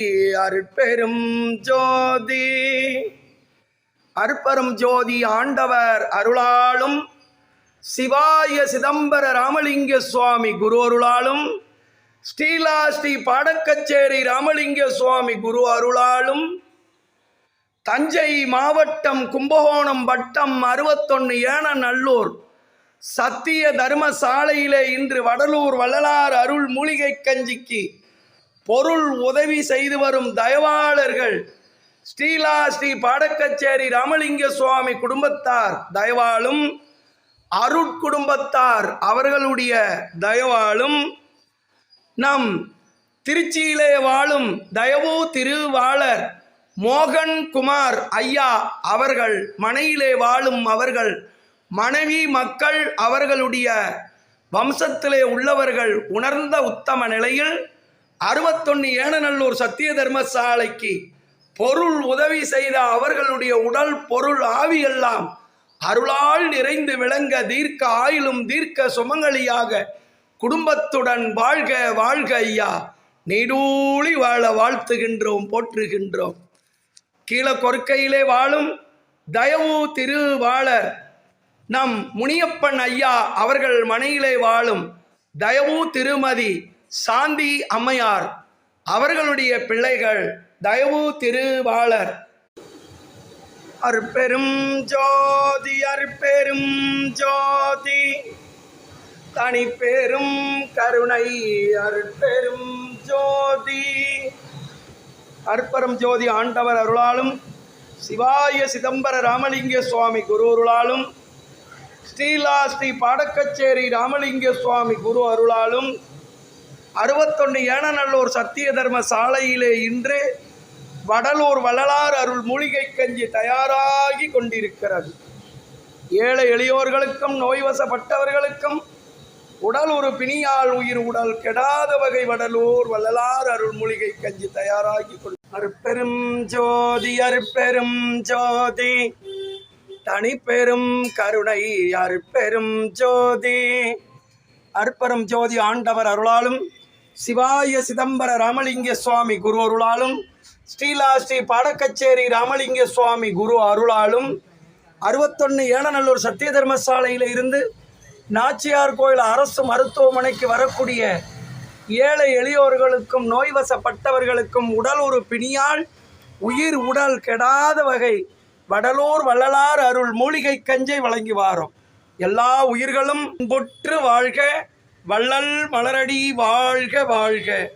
அருட்பெரும் ஜோதி. அற்பரும் ஜோதி ஆண்டவர் அருளாலும் சிவாய சிதம்பர ராமலிங்க சுவாமி குரு அருளாலும் ஸ்ரீலா ஸ்ரீ பாடக்கச்சேரி ராமலிங்க சுவாமி குரு அருளாலும் தஞ்சை மாவட்டம் கும்பகோணம் வட்டம் அறுபத்தொன்று ஏனநல்லூர் சத்திய தர்மசாலையிலே இன்று வடலூர் வள்ளலார் அருள் மூலிகை கஞ்சிக்கு பொருள் உதவி செய்து வரும் தயவாளர்கள். ஸ்ரீலா ஸ்ரீ பாடக்கச்சேரி ராமலிங்க சுவாமி குடும்பத்தார் தயவாலும் அருட்குடும்பத்தார் அவர்களுடைய தயவாலும் நம் திருச்சியிலே வாழும் தயவு திருவாளர் மோகன் குமார் ஐயா அவர்கள் மனையிலே வாழும் அவர்கள் மனைவி மக்கள் அவர்களுடைய வம்சத்திலே உள்ளவர்கள் உணர்ந்த உத்தம நிலையில் அறுபத்தொன்னு ஏனநல்லூர் சத்திய தர்மசாலைக்கு பொருள் உதவி செய்த அவர்களுடைய உடல் பொருள் ஆவியெல்லாம் அருளால் நிறைந்து விளங்க தீர்க்க ஆயிலும் தீர்க்க சுமங்கலியாக குடும்பத்துடன் வாழ்க வாழ்க ஐயா. நீடூழி வாழ வாழ்த்துகின்றோம் போற்றுகின்றோம். கீழே கொற்கையிலே வாழும் தயவு திருவாளர் நம் முனியப்பன் ஐயா அவர்கள் மனையிலே வாழும் தயவு திருமதி சாந்தி அம்மையார் அவர்களுடைய பிள்ளைகள் தயவு திருவாளர். அற்பெரும் ஜோதி அற்பெரும் ஜோதி. தனிப்பெரும் கருணை அற்பெரும் ஜோதி. அற்பரம் ஜோதி ஆண்டவர் அருளாலும் சிவாய சிதம்பர ராமலிங்க சுவாமி குரு அருளாலும் ஸ்ரீலா ஸ்ரீ பாடக்கச்சேரி ராமலிங்க சுவாமி குரு அருளாலும் அறுபத்தொன்று ஏனநல்லூர் சத்திய தர்ம சாலையிலே இன்று வடலூர் வள்ளலார் அருள் மூலிகை கஞ்சி தயாராகி கொண்டிருக்கிறது. ஏழை எளியோர்களுக்கும் நோய்வசப்பட்டவர்களுக்கும் உடல் ஒரு பிணியால் உயிர் உடல் கெடாத வகை வடலூர் வள்ளலார் அருள் மூலிகை கஞ்சி தயாராகி கொண்டு அருப்பெரும் ஜோதி அருப்பெரும் ஜோதி. தனிப்பெரும் கருணை அருப்பெரும் ஜோதி. அற்பெரும் ஜோதி ஆண்டவர் அருளாலும் சிவாய சிதம்பர ராமலிங்க சுவாமி குரு அருளாலும் ஸ்ரீலா ஸ்ரீ பாடக்கச்சேரி ராமலிங்க சுவாமி குரு அருளாலும் அறுபத்தொன்று ஏழநல்லூர் சத்திய தர்மசாலையில் இருந்து நாச்சியார் கோயில் அரசு மருத்துவமனைக்கு வரக்கூடிய ஏழை எளியோர்களுக்கும் நோய்வசப்பட்டவர்களுக்கும் உடல் ஒரு பிணியால் உயிர் உடல் கெடாத வகை வடலூர் வள்ளலார் அருள் மூலிகை கஞ்சை வழங்கி வாரோம். எல்லா உயிர்களும் பொற்று வாழ்க. வள்ளல் மலரடி வாழ்க வாழ்க.